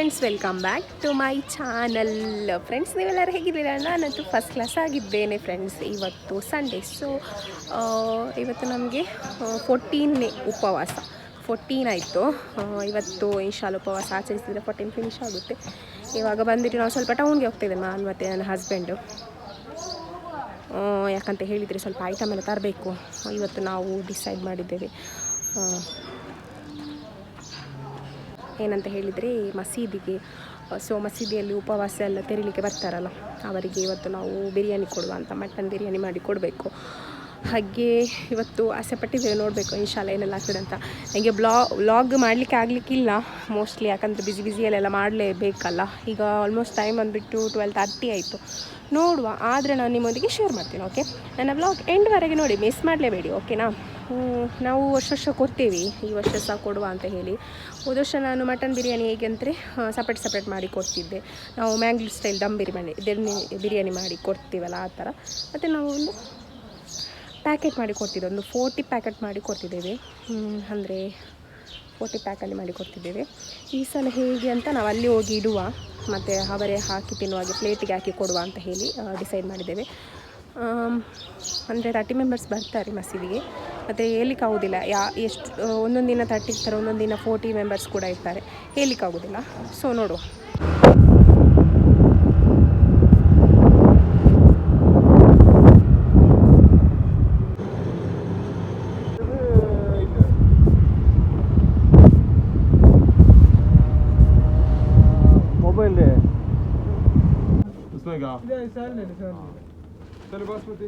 Friends welcome back to my channel friends ನೀವೆಲ್ಲರೂ ಹೇಗಿದ್ದೀರಾ? ನಾನಂತೂ ಫಸ್ಟ್ ಕ್ಲಾಸ್ ಆಗಿದ್ದೇನೆ ಫ್ರೆಂಡ್ಸ್ ಇವತ್ತು ಸಂಡೇ ಸೊ ಇವತ್ತು ನಮಗೆ ಫೋರ್ಟೀನ್ನೇ ಉಪವಾಸ. ಫೋರ್ಟೀನ್ ಆಯಿತು. ಇವತ್ತು ಇನ್ಶಾಲ್ ಉಪವಾಸ ಆಚರಿಸಿದರೆ ಫೋರ್ಟೀನ್ ಫಿನಿಶ್ ಆಗುತ್ತೆ. ಇವಾಗ ಬಂದಿಟ್ಟು ನಾವು ಸ್ವಲ್ಪ ಟೌನ್ಗೆ ಹೋಗ್ತಿದ್ದೇವೆ ನಾನು ಮತ್ತು ನನ್ನ ಹಸ್ಬೆಂಡು ಯಾಕಂತ ಹೇಳಿದರೆ ಸ್ವಲ್ಪ ಐಟಮ್ ಎಲ್ಲ ತರಬೇಕು. ಇವತ್ತು ನಾವು ಡಿಸೈಡ್ ಮಾಡಿದ್ದೇವೆ. ಏನಂತ ಹೇಳಿದರೆ ಮಸೀದಿಗೆ ಸೊ ಮಸೀದಿಯಲ್ಲಿ ಉಪವಾಸ ಎಲ್ಲ ತೆರೀಲಿಕ್ಕೆ ಬರ್ತಾರಲ್ಲ, ಅವರಿಗೆ ಇವತ್ತು ನಾವು ಬಿರಿಯಾನಿ ಕೊಡುವ ಅಂತ ಮಟನ್ ಬಿರಿಯಾನಿ ಮಾಡಿ ಕೊಡಬೇಕು. ಹಾಗೆ ಇವತ್ತು ಆಸೆ ಪಟ್ಟಿದ್ದೇವೆ ನೋಡಬೇಕು ಇನ್ಶಾಲ ಏನೆಲ್ಲ ಆಗ್ತದೆ ಅಂತ. ನನಗೆ ಬ್ಲಾ, ವ್ಲಾಗ್ ಮಾಡಲಿಕ್ಕೆ ಆಗಲಿಕ್ಕಿಲ್ಲ ಮೋಸ್ಟ್ಲಿ ಯಾಕಂದರೆ ಬಿಸಿ ಬಿಸಿಯಲ್ಲೆಲ್ಲ ಮಾಡಲೇಬೇಕಲ್ಲ. ಈಗ ಆಲ್ಮೋಸ್ಟ್ ಟೈಮ್ ಬಂದುಬಿಟ್ಟು ಟ್ವೆಲ್ ತರ್ಟಿ ಆಯಿತು. ನೋಡುವ, ಆದರೆ ನಾನು ನಿಮ್ಮೊಂದಿಗೆ ಶೇರ್ ಮಾಡ್ತೀನಿ ಓಕೆ ನನ್ನ ಬ್ಲಾಗ್ ಎಂಡ್ವರೆಗೆ ನೋಡಿ ಮಿಸ್ ಮಾಡಲೇಬೇಡಿ ಓಕೆನಾ ನಾವು ವರ್ಷ ವರ್ಷ ಕೊಡ್ತೀವಿ, ಈ ವರ್ಷ ಸಹ ಕೊಡುವ ಅಂತ ಹೇಳಿ. ಹೋದ ವರ್ಷ ನಾನು ಮಟನ್ ಬಿರಿಯಾನಿ ಹೇಗೆ ಅಂದರೆ ಸಪ್ರೇಟ್ ಸಪ್ರೇಟ್ ಮಾಡಿ ಕೊಡ್ತಿದ್ದೆ. ನಾವು ಮ್ಯಾಂಗ್ಳೂರ್ ಸ್ಟೈಲ್ ದಮ್ ಬಿರಿಯಾನಿ ದೆಣ್ಣೆ ಬಿರಿಯಾನಿ ಮಾಡಿ ಕೊಡ್ತೀವಲ್ಲ ಆ ಥರ. ಮತ್ತು ನಾವು ಒಂದು ಪ್ಯಾಕೆಟ್ ಮಾಡಿ ಕೊಡ್ತಿದ್ದೆ, ಒಂದು ಫೋರ್ಟಿ ಪ್ಯಾಕೆಟ್ ಮಾಡಿ ಕೊಡ್ತಿದ್ದೇವೆ. ಅಂದರೆ ಫೋರ್ಟಿ ಪ್ಯಾಕಲ್ಲಿ ಮಾಡಿ ಕೊಡ್ತಿದ್ದೇವೆ. ಈ ಸಲ ಹೇಗೆ ಅಂತ ನಾವು ಅಲ್ಲಿ ಹೋಗಿ ಇಡುವ, ಮತ್ತು ಅವರೇ ಹಾಕಿ ತಿನ್ನುವಾಗೆ ಪ್ಲೇಟಿಗೆ ಹಾಕಿ ಕೊಡುವ ಅಂತ ಹೇಳಿ ಡಿಸೈಡ್ ಮಾಡಿದ್ದೇವೆ. ಅಂದರೆ ತರ್ಟಿ ಮೆಂಬರ್ಸ್ ಬರ್ತಾರೆ ಮಸೀದಿಗೆ. ಮತ್ತು ಹೇಳಲಿಕ್ಕಾಗೋದಿಲ್ಲ ಯಾ ಎಷ್ಟು ಒಂದೊಂದು ದಿನ ತರ್ಟಿ ಇರ್ತಾರೆ ಒಂದೊಂದು ದಿನ ಫೋರ್ಟಿ ಮೆಂಬರ್ಸ್ ಕೂಡ ಇರ್ತಾರೆ ಹೇಳಲಿಕ್ಕಾಗೋದಿಲ್ಲ ಸೊ ನೋಡುವ मोबाइल है उसमें क्या चलो बासमती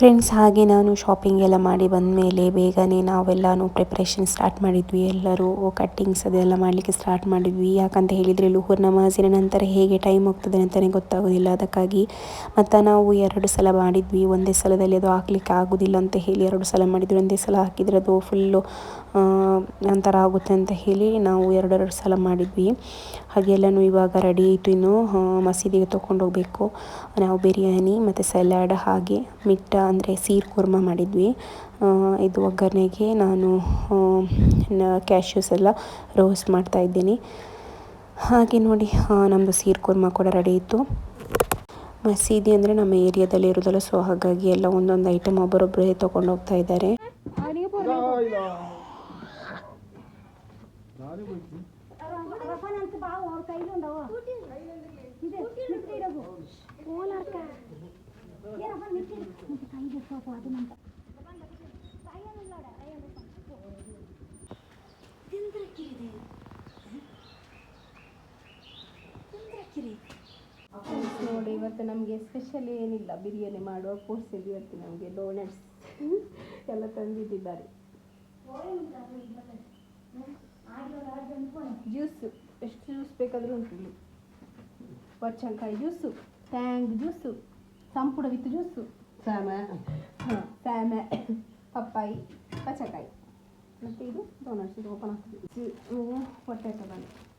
ಫ್ರೆಂಡ್ಸ್ ಹಾಗೆ ನಾನು ಶಾಪಿಂಗ್ ಎಲ್ಲ ಮಾಡಿ ಬಂದ ಮೇಲೆ ಬೇಗನೆ ನಾವೆಲ್ಲಾನು ಪ್ರಿಪ್ರೇಷನ್ ಸ್ಟಾರ್ಟ್ ಮಾಡಿದ್ವಿ. ಎಲ್ಲರೂ ಕಟ್ಟಿಂಗ್ಸ್ ಅದೆಲ್ಲ ಮಾಡಲಿಕ್ಕೆ ಸ್ಟಾರ್ಟ್ ಮಾಡಿದ್ವಿ. ಯಾಕಂತ ಹೇಳಿದರೆ ಲುಹೂರ್ ನಮಾಜಿನ ನಂತರ ಹೇಗೆ ಟೈಮ್ ಹೋಗ್ತದೆ ಅಂತಲೇ ಗೊತ್ತಾಗೋದಿಲ್ಲ. ಅದಕ್ಕಾಗಿ ಮತ್ತು ನಾವು ಎರಡು ಸಲ ಮಾಡಿದ್ವಿ. ಒಂದೇ ಸಲದಲ್ಲಿ ಅದು ಹಾಕ್ಲಿಕ್ಕೆ ಆಗೋದಿಲ್ಲ ಅಂತ ಹೇಳಿ ಎರಡು ಸಲ ಮಾಡಿದ್ವಿ. ಒಂದೇ ಸಲ ಹಾಕಿದರೆ ಅದು ಫುಲ್ಲು ಒಂಥರ ಆಗುತ್ತೆ ಅಂತ ಹೇಳಿ ನಾವು ಎರಡೆರಡು ಸಲ ಮಾಡಿದ್ವಿ. ಹಾಗೆ ಎಲ್ಲನೂ ಇವಾಗ ರೆಡಿ ಆಯಿತು ಇನ್ನು ಮಸೀದಿಗೆ ತೊಗೊಂಡೋಗ್ಬೇಕು ನಾವು ಬಿರಿಯಾನಿ ಮತ್ತು ಸಲಾಡ್ ಹಾಗೆ ಮಿಟ್ಟ ಅಂದರೆ ಸೀರ್ ಕುರ್ಮ ಮಾಡಿದ್ವಿ. ಇದು ಒಗ್ಗರಣೆಗೆ ನಾನು ಕ್ಯಾಶ್ಯೂಸ್ ಎಲ್ಲ ರೋಸ್ಟ್ ಮಾಡ್ತಾ ಇದ್ದೀನಿ. ಹಾಗೆ ನೋಡಿ ನಮ್ಮದು ಸೀರ್ ಕುರ್ಮ ಕೂಡ ರೆಡಿ ಇತ್ತು. ಮಸೀದಿ ಅಂದರೆ ನಮ್ಮ ಏರಿಯಾದಲ್ಲಿ ಇರೋದಲ್ಲ ಸೊ ಹಾಗಾಗಿ ಎಲ್ಲ ಒಂದೊಂದು ಐಟಮ್ ಒಬ್ಬರೊಬ್ಬರೇ ತೊಗೊಂಡು ಹೋಗ್ತಾ ಇದ್ದಾರೆ. ನೋಡಿ, ಇವತ್ತು ನಮಗೆ ಸ್ಪೆಷಲಿ ಏನಿಲ್ಲ. ಬಿರಿಯಾನಿ ಮಾಡುವ ಕೋರ್ಸಲ್ಲಿ ಇವತ್ತು ನಮಗೆ ಡೋನಟ್ಸ್ ಎಲ್ಲ ತಂದಿಟ್ಟಿದ್ದಾರೆ. ಜ್ಯೂಸು ಎಷ್ಟು ಜ್ಯೂಸ್ ಬೇಕಾದರೂ ಉಂಟು ಇಲ್ಲಿ. ಬಚ್ಚಂಕಾಯಿ ಜ್ಯೂಸು ಟ್ಯಾಂಗ್ ಜ್ಯೂಸು ಸಂಪುಡ ವಿತ್ ಜ್ಯೂಸು ಹಾಂ ಸ್ಯಾಮೆ ಪಪ್ಪಾಯಿ ಬಚ್ಚಕಾಯಿ ಮತ್ತು ಇದು ಡೋನಟ್ಸ್ ಇದು ಓಪನ್ ಆಗ್ತದೆ ಹೊಟ್ಟೆ ಬಂದು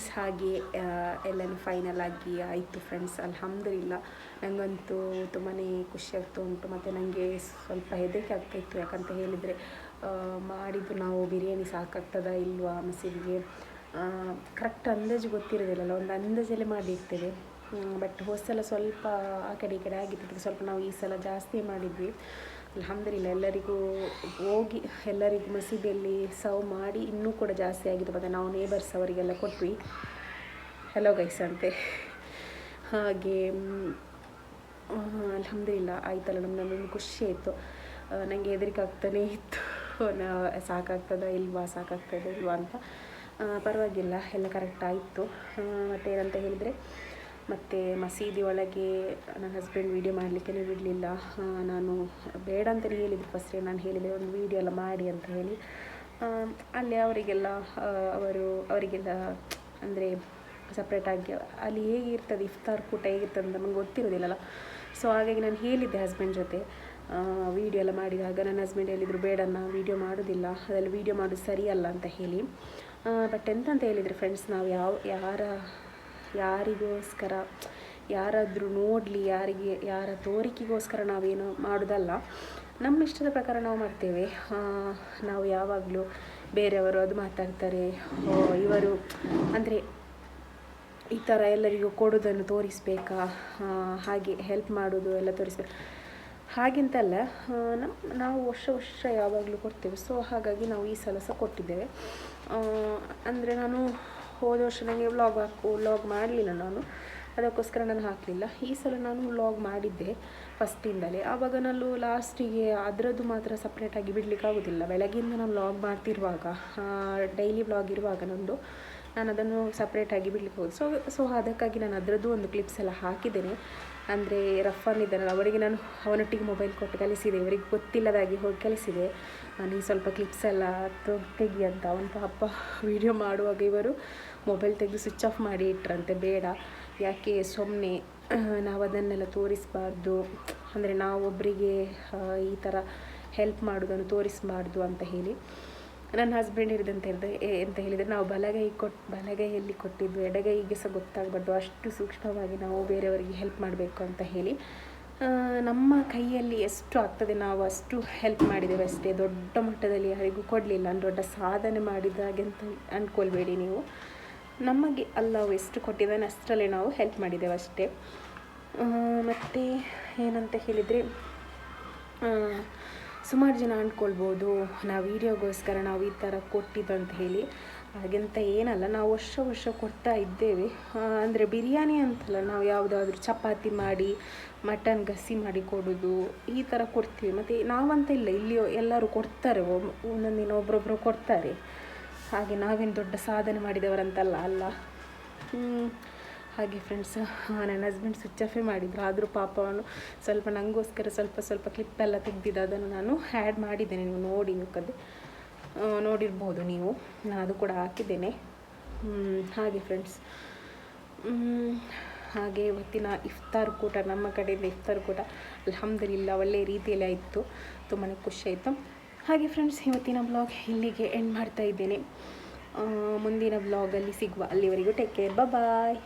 ಫ್ರೆಂಡ್ಸ್ ಹಾಗೆ ಎಲ್ಲನೂ ಫೈನಲ್ ಆಗಿ ಆಯಿತು ಫ್ರೆಂಡ್ಸ್ ಅಲ್ಹಮ್ದಿಲ್ಲ ನನಗಂತೂ ತುಂಬಾ ಖುಷಿ ಉಂಟು. ಮತ್ತು ನನಗೆ ಸ್ವಲ್ಪ ಹೆದರಿಕೆ ಆಗ್ತಾಯಿತ್ತು ಯಾಕಂತ ಹೇಳಿದರೆ ಮಾಡಿದ್ದು ನಾವು ಬಿರಿಯಾನಿ ಸಾಕಾಗ್ತದಾ ಇಲ್ವಾ ಮಸೀದಿಗೆ ಕರೆಕ್ಟ್ ಅಂದಾಜು ಗೊತ್ತಿರೋದಿಲ್ಲಲ್ಲ ಒಂದು ಅಂದಾಜಲ್ಲೇ ಮಾಡಿರ್ತೇವೆ ಬಟ್ ಹೋದ ಸ್ವಲ್ಪ ಆ ಕಡೆ ಈ ಕಡೆ ಆಗಿತ್ತು. ಸ್ವಲ್ಪ ನಾವು ಈ ಸಲ ಜಾಸ್ತಿ ಮಾಡಿದ್ವಿ. ಅಲ್ಹಮ್ದುಲಿಲ್ಲ ಎಲ್ಲರಿಗೂ ಹೋಗಿ, ಎಲ್ಲರಿಗೂ ಮಸೀದಿಯಲ್ಲಿ ಸರ್ವ್ ಮಾಡಿ ಇನ್ನೂ ಕೂಡ ಜಾಸ್ತಿ ಆಗಿದೆ. ಮತ್ತು ನಾವು ನೇಬರ್ಸ್ ಅವರಿಗೆಲ್ಲ ಕೊಟ್ವಿ. ಹಲೋ ಗೈಸ್ ಅಂತೆ. ಹಾಗೆ ಅಲ್ಹಮ್ದಿಲ್ಲ ಆಯ್ತಲ್ಲ ನಮ್ಮ ನಮಗೆ ಖುಷಿ ಆಯಿತು. ನನಗೆ ಹೆದರಿಕೆ ಆಗ್ತಾನೇ ಇತ್ತು. ನಾ, ಸಾಕಾಗ್ತದ ಇಲ್ವಾ ಸಾಕಾಗ್ತದ ಇಲ್ವಾ ಅಂತ. ಪರವಾಗಿಲ್ಲ, ಎಲ್ಲ ಕರೆಕ್ಟ್ ಆಯಿತು. ಮತ್ತು ಏನಂತ ಹೇಳಿದರೆ ಮತ್ತು ಮಸೀದಿ ಒಳಗೆ ನನ್ನ ಹಸ್ಬೆಂಡ್ ವೀಡಿಯೋ ಮಾಡಲಿಕ್ಕೆ ಬಿಡಲಿಲ್ಲ ನಾನು ಬೇಡ ಅಂತಲೇ ಹೇಳಿದ್ರು ಫಸ್ಟೇ ನಾನು ಹೇಳಿದೆ ಒಂದು ವೀಡಿಯೋ ಎಲ್ಲ ಮಾಡಿ ಅಂತ ಹೇಳಿ. ಅಲ್ಲಿ ಅವರಿಗೆಲ್ಲ ಅವರು ಅವರಿಗೆಲ್ಲ ಅಂದರೆ ಸಪ್ರೇಟಾಗಿ ಅಲ್ಲಿ ಹೇಗಿರ್ತದೆ, ಇಫ್ತಾರ್ ಕೂಟ ಹೇಗಿರ್ತದೆ ಅಂತ ನಮಗೆ ಗೊತ್ತಿರೋದಿಲ್ಲಲ್ಲ. ಸೊ ಹಾಗಾಗಿ ನಾನು ಹೇಳಿದ್ದೆ ಹಸ್ಬೆಂಡ್ ಜೊತೆ. ವೀಡಿಯೋ ಎಲ್ಲ ಮಾಡಿದಾಗ ನನ್ನ ಹಸ್ಬೆಂಡ್ ಹೇಳಿದರು, ಬೇಡ ನಾನು ವೀಡಿಯೋ ಮಾಡೋದಿಲ್ಲ. ಅದರಲ್ಲಿ ವೀಡಿಯೋ ಮಾಡೋದು ಸರಿಯಲ್ಲ ಅಂತ ಹೇಳಿ. ಬಟ್ ಎಂತ ಅಂತ ಹೇಳಿದರೆ ಫ್ರೆಂಡ್ಸ್ ನಾವು ಯಾವ, ಯಾರ ಯಾರಿಗೋಸ್ಕರ, ಯಾರಾದರೂ ನೋಡಲಿ, ಯಾರಿಗೆ, ಯಾರ ತೋರಿಕೆಗೋಸ್ಕರ ನಾವೇನು ಮಾಡೋದಲ್ಲ. ನಮ್ಮ ಇಷ್ಟದ ಪ್ರಕಾರ ನಾವು ಮಾಡ್ತೇವೆ. ನಾವು ಯಾವಾಗಲೂ ಬೇರೆಯವರು ಅದು ಮಾತಾಡ್ತಾರೆ ಇವರು ಅಂದರೆ ಈ ಥರ ಎಲ್ಲರಿಗೂ ಕೊಡೋದನ್ನು ತೋರಿಸ್ಬೇಕಾ? ಹಾಗೆ ಹೆಲ್ಪ್ ಮಾಡೋದು ಎಲ್ಲ ತೋರಿಸ್ಬೇಕು. ಹಾಗೆಂತಲ್ಲ ನಮ್ಮ ನಾವು ವರ್ಷ ವರ್ಷ ಯಾವಾಗಲೂ ಕೊಡ್ತೇವೆ. ಸೊ ಹಾಗಾಗಿ ನಾವು ಈ ಸಲ ಸಹ ಕೊಟ್ಟಿದ್ದೇವೆ ಅಂದರೆ ನಾನು ಹೋದ ವರ್ಷ ನನಗೆ ವ್ಲಾಗ್ ಹಾಕು ವ್ಲಾಗ್ ಮಾಡಲಿಲ್ಲ ನಾನು. ಅದಕ್ಕೋಸ್ಕರ ನಾನು ಹಾಕಲಿಲ್ಲ. ಈ ಸಲ ನಾನು ವ್ಲಾಗ್ ಮಾಡಿದ್ದೆ ಫಸ್ಟಿಂದಲೇ ಆವಾಗ ನಾನು ಲಾಸ್ಟಿಗೆ ಅದರದ್ದು ಮಾತ್ರ ಸಪ್ರೇಟಾಗಿ ಬಿಡಲಿಕ್ಕೆ ಆಗೋದಿಲ್ಲ. ಬೆಳಗ್ಗಿಂದ ನಾನು ವ್ಲಾಗ್ ಮಾಡ್ತಿರುವಾಗ ಡೈಲಿ ವ್ಲಾಗ್ ಇರುವಾಗ ನಂದು, ನಾನು ಅದನ್ನು ಸಪ್ರೇಟಾಗಿ ಬಿಡ್ಲಿಕ್ಕೆ ಹೋಗುದು ಸೊ ಸೊ ಅದಕ್ಕಾಗಿ ನಾನು ಅದರದ್ದು ಒಂದು ಕ್ಲಿಪ್ಸ್ ಎಲ್ಲ ಹಾಕಿದ್ದೇನೆ. ಅಂದರೆ ರಫನ್ ಇದ್ದಾನಲ್ಲ, ಅವರಿಗೆ ನಾನು ಅವನೊಟ್ಟಿಗೆ ಮೊಬೈಲ್ ಕೊಟ್ಟು ಕಲಿಸಿದೆ. ಇವರಿಗೆ ಗೊತ್ತಿಲ್ಲದಾಗಿ ಹೋಗಿ ಕಲಿಸಿದೆ. ನೀನು ಸ್ವಲ್ಪ ಕ್ಲಿಪ್ಸ್ ಎಲ್ಲ ತೆಗಿ ಅಂತ ಅವನ ಪಾಪ ವೀಡಿಯೋ ಮಾಡುವಾಗ ಇವರು ಮೊಬೈಲ್ ತೆಗೆದು ಸ್ವಿಚ್ ಆಫ್ ಮಾಡಿ ಇಟ್ರಂತೆ, ಬೇಡ. ಯಾಕೆ ಸುಮ್ಮನೆ ನಾವು ಅದನ್ನೆಲ್ಲ ತೋರಿಸಬಾರ್ದು. ಅಂದರೆ ನಾವೊಬ್ಬರಿಗೆ ಈ ಥರ ಹೆಲ್ಪ್ ಮಾಡೋದನ್ನು ತೋರಿಸಬಾರ್ದು ಅಂತ ಹೇಳಿ. ನನ್ನ ಹಸ್ಬೆಂಡ್ ಹೇಳಿದಂತ ಹೇಳಿದ್ರೆ ಅಂತ ಹೇಳಿದರೆ ನಾವು ಬಲಗೈ ಕೊಟ್ಟು ಬಲಗೈಯಲ್ಲಿ ಕೊಟ್ಟಿದ್ದು, ಎಡಗೈಗೆ ಸಹ ಗೊತ್ತಾಗಬಾರ್ದು. ಅಷ್ಟು ಸೂಕ್ಷ್ಮವಾಗಿ ನಾವು ಬೇರೆಯವರಿಗೆ ಹೆಲ್ಪ್ ಮಾಡಬೇಕು ಅಂತ ಹೇಳಿ. ನಮ್ಮ ಕೈಯಲ್ಲಿ ಎಷ್ಟು ಆಗ್ತದೆ ನಾವು ಅಷ್ಟು ಹೆಲ್ಪ್ ಮಾಡಿದ್ದೇವೆ ಅಷ್ಟೇ. ದೊಡ್ಡ ಮಟ್ಟದಲ್ಲಿ ಯಾರಿಗೂ ಕೊಡಲಿಲ್ಲ. ದೊಡ್ಡ ಸಾಧನೆ ಮಾಡಿದಾಗೆ ಅಂತ ಅಂದ್ಕೊಳ್ಬೇಡಿ ನೀವು. ನಮಗೆ ಅಲ್ಲವು, ಎಷ್ಟು ಕೊಟ್ಟಿದ್ದಾನೆ ಅಷ್ಟರಲ್ಲೇ ನಾವು ಹೆಲ್ಪ್ ಮಾಡಿದ್ದೇವೆ ಅಷ್ಟೇ. ಮತ್ತು ಏನಂತ ಹೇಳಿದರೆ ಸುಮಾರು ಜನ ಅಂದ್ಕೊಳ್ಬೋದು, ನಾವು ವೀಡಿಯೋಗೋಸ್ಕರ ನಾವು ಈ ಥರ ಕೊಟ್ಟಿದ್ದು ಅಂತ ಹೇಳಿ. ಹಾಗೆಂತ ಏನಲ್ಲ, ನಾವು ವರ್ಷ ವರ್ಷ ಕೊಡ್ತಾ ಇದ್ದೇವೆ. ಅಂದರೆ ಬಿರಿಯಾನಿ ಅಂತಲ್ಲ, ನಾವು ಯಾವುದಾದ್ರೂ ಚಪಾತಿ ಮಾಡಿ, ಮಟನ್ ಗಸಿ ಮಾಡಿ ಕೊಡೋದು, ಈ ಥರ ಕೊಡ್ತೀವಿ. ಮತ್ತು ನಾವಂತ ಇಲ್ಲ ಇಲ್ಲಿ ಎಲ್ಲರೂ ಕೊಡ್ತಾರೆ ಒಂದೊಂದಿನ ಒಂದೊಂದು ದಿನ ಒಬ್ಬರೊಬ್ಬರು ಕೊಡ್ತಾರೆ. ಹಾಗೆ ನಾವೇನು ದೊಡ್ಡ ಸಾಧನೆ ಮಾಡಿದವರಂತಲ್ಲ, ಅಲ್ಲ. ಹಾಗೆ ಫ್ರೆಂಡ್ಸ್ ನನ್ನ ಹಸ್ಬೆಂಡ್ ಸ್ವಿಚ್ ಆಫೇ ಮಾಡಿದ್ರು. ಆದರೂ ಪಾಪ ಅವನು ಸ್ವಲ್ಪ ನನಗೋಸ್ಕರ ಸ್ವಲ್ಪ ಸ್ವಲ್ಪ ಕ್ಲಿಪ್ಪೆಲ್ಲ ತೆಗ್ದಿದ್ದು ಅದನ್ನು ನಾನು ಆ್ಯಡ್ ಮಾಡಿದ್ದೇನೆ. ನೀವು ನೋಡಿ, ನೀವು ಕದೆ ನೋಡಿರ್ಬೋದು ನೀವು. ನಾನು ಅದು ಕೂಡ ಹಾಕಿದ್ದೇನೆ. ಹಾಗೆ ಫ್ರೆಂಡ್ಸ್ ಹಾಗೆ ಇವತ್ತಿನ ಇಫ್ತಾರ್ ಕೂಟ, ನಮ್ಮ ಕಡೆಯಿಂದ ಇಫ್ತಾರ್ ಕೂಟ, ಅಲ್ಹಮ್ದುಲಿಲ್ಲ ಒಳ್ಳೆಯ ರೀತಿಯಲ್ಲಿ ಆಯಿತು. ತುಂಬಾ ಖುಷಿ ಆಯಿತು. ಹಾಗೆ ಫ್ರೆಂಡ್ಸ್ ಇವತ್ತಿನ ಬ್ಲಾಗ್ ಇಲ್ಲಿಗೆ ಎಂಡ್ ಮಾಡ್ತಾ ಇದ್ದೇನೆ. ಮುಂದಿನ ಬ್ಲಾಗಲ್ಲಿ ಸಿಗುವ. ಅಲ್ಲಿವರೆಗೂ ಟೇಕ್ ಕೇರ್ ಬಾಯ್